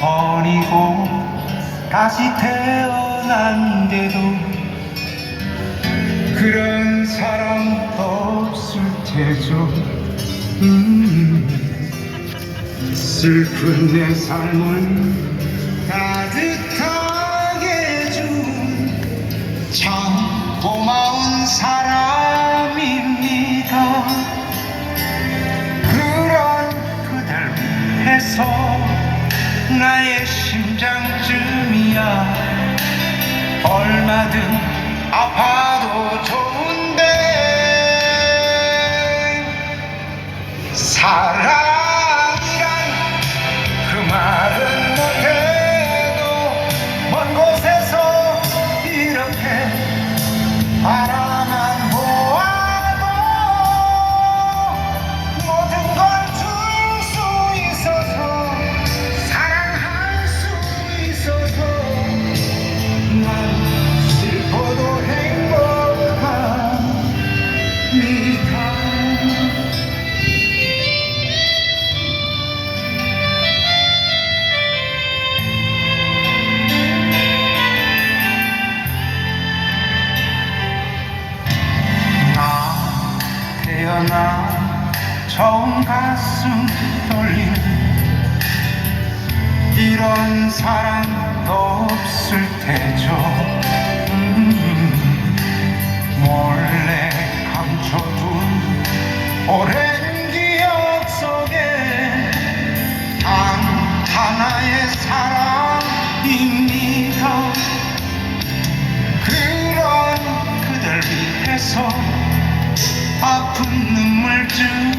버리고 다시 태어난데도 그런 사람도 없을 테죠. 음, 슬픈 내 삶을 따뜻하게 해준 참 고마운 사람입니다. 그런 그댈 위해서 나의 심장쯤이야. 얼마든 아파도 좋은데 사랑 태어나 처음 가슴 떨린 이런 사랑도 없을 테죠. 음, 몰래 감춰둔 오랜 기억 속에 단 하나의 사랑입니다. 그런 위해서 아픈 two.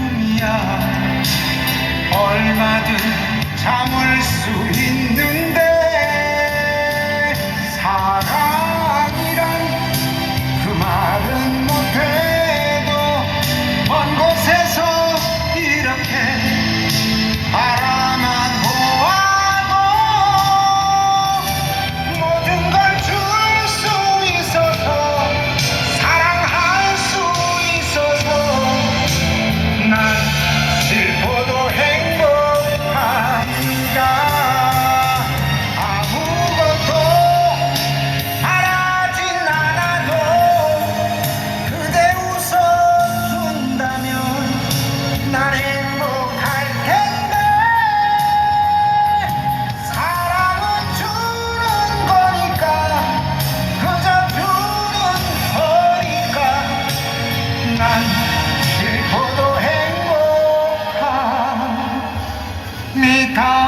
か